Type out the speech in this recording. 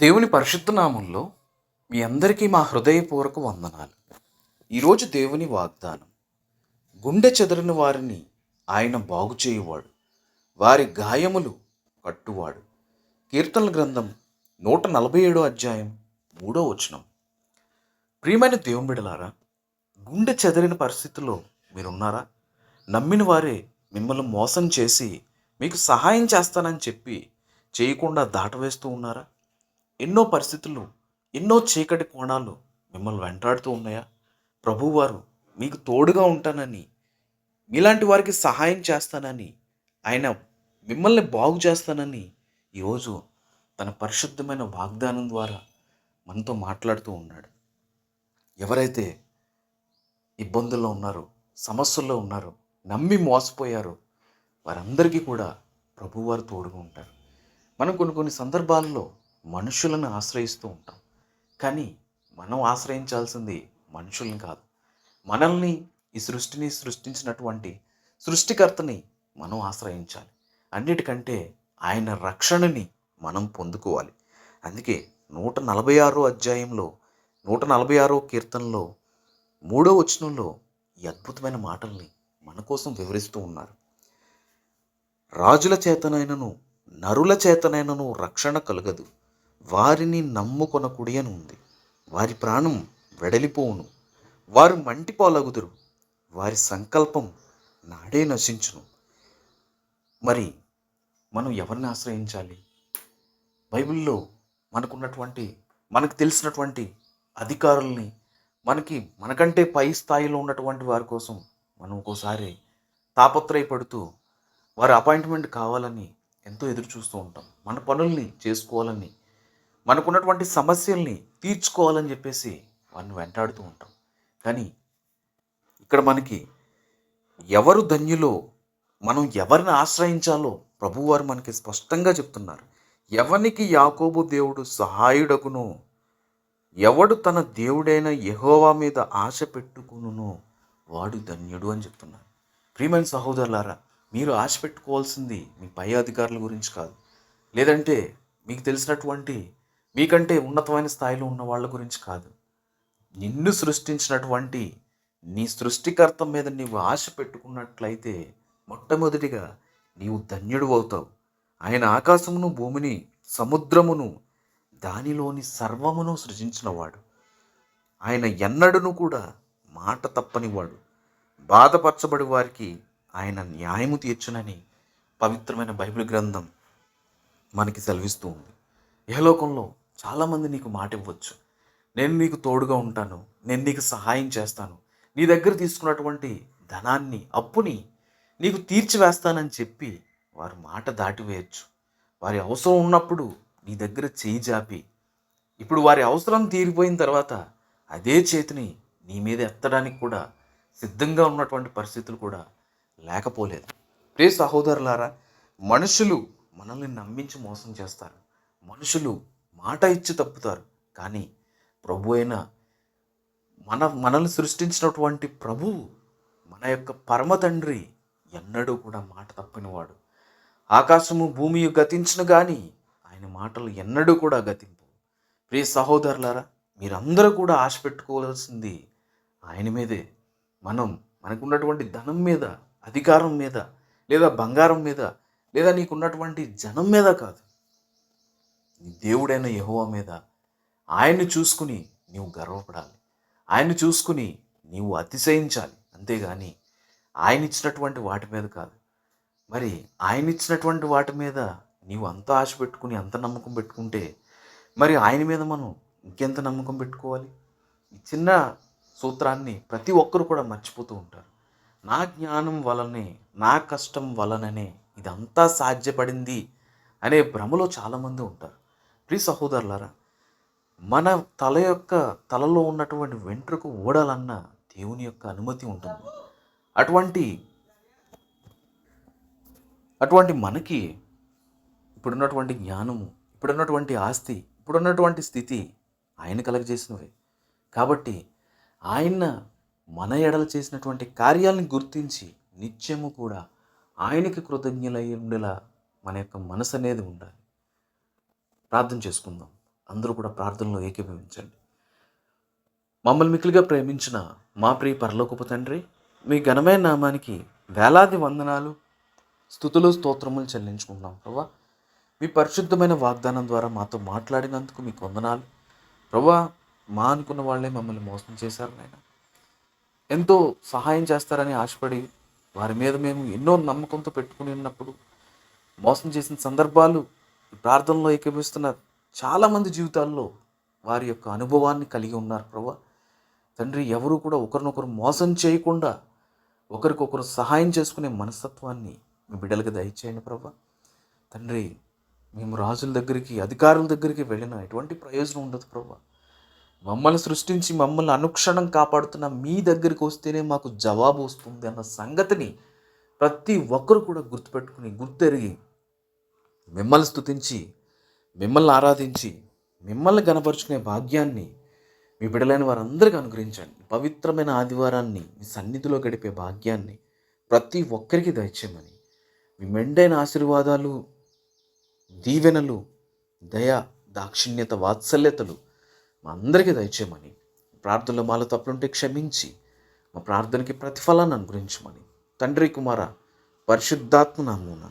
దేవుని పరిశుద్ధ నామంలో మీ అందరికీ మా హృదయపూర్వక వందనాలు. ఈరోజు దేవుని వాగ్దానం గుండె చెదరిన వారిని ఆయన బాగు చేయువాడు వారి గాయములు కట్టువాడు. కీర్తనల గ్రంథం నూట నలభై ఏడో అధ్యాయం మూడో వచనం. ప్రియమైన దేవుని బిడలారా గుండె చెదరిన పరిస్థితుల్లో మీరున్నారా? నమ్మిన వారే మిమ్మల్ని మోసం చేసి మీకు సహాయం చేస్తానని చెప్పి చేయకుండా దాటవేస్తూ ఉన్నారా? ఎన్నో పరిస్థితులు ఎన్నో చీకటి కోణాలు మిమ్మల్ని వెంటాడుతూ ఉన్నాయా? ప్రభువారు మీకు తోడుగా ఉంటానని మీలాంటి వారికి సహాయం చేస్తానని ఆయన మిమ్మల్ని బాగు చేస్తానని ఈరోజు తన పరిశుద్ధమైన వాగ్దానం ద్వారా మనతో మాట్లాడుతూ ఉన్నాడు. ఎవరైతే ఇబ్బందుల్లో ఉన్నారో సమస్యల్లో ఉన్నారో నమ్మి మోసపోయారో వారందరికీ కూడా ప్రభువారు తోడుగా ఉంటారు. మనం కొన్ని కొన్ని సందర్భాల్లో మనుషులను ఆశ్రయిస్తూ ఉంటాం. కానీ మనం ఆశ్రయించాల్సింది మనుషుల్ని కాదు. మనల్ని ఈ సృష్టిని సృష్టించినటువంటి సృష్టికర్తని మనం ఆశ్రయించాలి. అన్నిటికంటే ఆయన రక్షణని మనం పొందుకోవాలి. అందుకే నూట నలభై ఆరో అధ్యాయంలో నూట నలభై ఆరో కీర్తనలో మూడో వచనంలో ఈ అద్భుతమైన మాటల్ని మన కోసం వివరిస్తూ ఉన్నారు. రాజుల చేతనైనను నరుల చేతనైనను రక్షణ కలగదు. వారిని నమ్ముకొనకుడి అని ఉంది. వారి ప్రాణం వెడలిపోవును. వారు మంటిపోలగుదురు. వారి సంకల్పం నాడే నశించును. మరి మనం ఎవరిని ఆశ్రయించాలి? బైబిల్లో మనకున్నటువంటి మనకు తెలిసినటువంటి అధికారుల్ని మనకి మనకంటే పై స్థాయిలో ఉన్నటువంటి వారి కోసం మనం ఒక్కోసారి తాపత్రయపడుతూ వారి అపాయింట్మెంట్ కావాలని ఎంతో ఎదురు చూస్తూ ఉంటాం. మన పనుల్ని చేసుకోవాలని మనకున్నటువంటి సమస్యల్ని తీర్చుకోవాలని చెప్పేసి వారిని వెంటాడుతూ ఉంటాం. కానీ ఇక్కడ మనకి ఎవరు ధన్యులో మనం ఎవరిని ఆశ్రయించాలో ప్రభువారు మనకి స్పష్టంగా చెప్తున్నారు. ఎవనికి యాకోబు దేవుడు సహాయుడకును ఎవడు తన దేవుడైన యహోవా మీద ఆశ పెట్టుకునునో వాడు ధన్యుడు అని చెప్తున్నారు. ప్రియమైన సహోదరులారా మీరు ఆశ పెట్టుకోవాల్సింది మీ పై అధికారుల గురించి కాదు. లేదంటే మీకు తెలిసినటువంటి మీకంటే ఉన్నతమైన స్థాయిలో ఉన్న వాళ్ళ గురించి కాదు. నిన్ను సృష్టించినటువంటి నీ సృష్టికర్త మీద నీవు ఆశ పెట్టుకున్నట్లయితే మొట్టమొదటిగా నీవు ధన్యుడు అవుతావు. ఆయన ఆకాశమును భూమిని సముద్రమును దానిలోని సర్వమును సృజించినవాడు. ఆయన ఎన్నడను కూడా మాట తప్పనివాడు. బాధపరచబడి వారికి ఆయన న్యాయము తీర్చునని పవిత్రమైన బైబిల్ గ్రంథం మనకి సెలవిస్తూ ఉంది. యహలోకంలో చాలామంది నీకు మాట ఇవ్వచ్చు నేను నీకు తోడుగా ఉంటాను. నేను నీకు సహాయం చేస్తాను. నీ దగ్గర తీసుకున్నటువంటి ధనాన్ని అప్పుని నీకు తీర్చివేస్తానని చెప్పి వారి మాట దాటివేయచ్చు వారి అవసరం ఉన్నప్పుడు నీ దగ్గర చేయి జాపి. ఇప్పుడు వారి అవసరం తీరిపోయిన తర్వాత అదే చేతిని నీ మీద ఎత్తడానికి కూడా సిద్ధంగా ఉన్నటువంటి పరిస్థితులు కూడా లేకపోలేదు. ప్రే సహోదరులారా మనుషులు మనల్ని నమ్మించి మోసం చేస్తారు. మనుషులు మాట ఇచ్చి తప్పుతారు. కానీ ప్రభు అయిన మన మనల్ని సృష్టించినటువంటి ప్రభువు మన యొక్క పరమ తండ్రి ఎన్నడూ కూడా మాట తప్పినవాడు. ఆకాశము భూమి గతించిన కానీ ఆయన మాటలు ఎన్నడూ కూడా గతింపు. ప్రియ సహోదరులారా మీరందరూ కూడా ఆశ పెట్టుకోవాల్సింది ఆయన మీదే. మనం మనకున్నటువంటి ధనం మీద అధికారం మీద లేదా బంగారం మీద లేదా నీకున్నటువంటి జనం మీద కాదు. నీ దేవుడైన యహోవా మీద ఆయన్ని చూసుకుని నీవు గర్వపడాలి. ఆయన్ని చూసుకుని నీవు అతిశయించాలి. అంతేగాని ఆయన ఇచ్చినటువంటి వాటి మీద కాదు. మరి ఆయన ఇచ్చినటువంటి వాటి మీద నీవు అంత ఆశ పెట్టుకుని అంత నమ్మకం పెట్టుకుంటే మరి ఆయన మీద మనం ఇంకెంత నమ్మకం పెట్టుకోవాలి? ఈ చిన్న సూత్రాన్ని ప్రతి ఒక్కరు కూడా మర్చిపోతూ ఉంటారు. నా జ్ఞానం వలనే నా కష్టం వలననే ఇదంతా సాధ్యపడింది అనే భ్రమలో చాలామంది ఉంటారు. ప్లీజ్ సహోదరులారా మన తల యొక్క తలలో ఉన్నటువంటి వెంట్రుకు ఓడాలన్న దేవుని యొక్క అనుమతి ఉంటుంది. అటువంటి అటువంటి మనకి ఇప్పుడున్నటువంటి జ్ఞానము ఇప్పుడున్నటువంటి ఆస్తి ఇప్పుడున్నటువంటి స్థితి ఆయన కలగజేసినవే. కాబట్టి ఆయన మన ఎడల చేసినటువంటి కార్యాలను గుర్తించి నిత్యము కూడా ఆయనకి కృతజ్ఞులై ఉండేలా మన యొక్క మనసు అనేది ఉండాలి. ప్రార్థన చేసుకుందాం. అందరూ కూడా ప్రార్థనలో ఏకీభవించండి. మమ్మల్ని మిక్కులుగా ప్రేమించిన మా ప్రియ పరలోకపు తండ్రి మీ ఘనమైన నామానికి వేలాది వందనాలు స్థుతులు స్తోత్రములు చెల్లించుకుంటున్నాం ప్రభా. మీ పరిశుద్ధమైన వాగ్దానం ద్వారా మాతో మాట్లాడినందుకు మీకు వందనాలు. ప్రభా మా అనుకున్న వాళ్ళే మమ్మల్ని మోసం చేశారు నాయన. ఎంతో సహాయం చేస్తారని ఆశపడి వారి మీద మేము ఎన్నో నమ్మకంతో పెట్టుకుని ఉన్నప్పుడు మోసం చేసిన సందర్భాలు ప్రార్థనలో ఏకీభవిస్తున్న చాలామంది జీవితాల్లో వారి యొక్క అనుభవాన్ని కలిగి ఉన్నారు ప్రభా. తండ్రి ఎవరు కూడా ఒకరినొకరు మోసం చేయకుండా ఒకరికొకరు సహాయం చేసుకునే మనస్తత్వాన్ని మీ బిడ్డలకు దయచేయండి ప్రభా. తండ్రి మేము రాజుల దగ్గరికి అధికారుల దగ్గరికి వెళ్ళిన ఎటువంటి ప్రయోజనం ఉండదు ప్రభా. మమ్మల్ని సృష్టించి మమ్మల్ని అనుక్షణం కాపాడుతున్న మీ దగ్గరికి వస్తేనే మాకు జవాబు వస్తుంది అన్న సంగతిని ప్రతి ఒక్కరు కూడా గుర్తుపెట్టుకుని గుర్తెరిగి మిమ్మల్ని స్థుతించి మిమ్మల్ని ఆరాధించి మిమ్మల్ని గనపరుచుకునే భాగ్యాన్ని మీ బిడలైన వారందరికీ అనుగ్రహించండి. పవిత్రమైన ఆదివారాన్ని మీ సన్నిధిలో గడిపే భాగ్యాన్ని ప్రతి ఒక్కరికి దయచేయమని. మీ మెండైన ఆశీర్వాదాలు దీవెనలు దయ దాక్షిణ్యత వాత్సల్యతలు మా అందరికీ దయచేయమని. ప్రార్థనలో మాలో తప్పులుంటే క్షమించి మా ప్రార్థనకి ప్రతిఫలాన్ని అనుగ్రహించమని. తండ్రి కుమార పరిశుద్ధాత్మ నామూన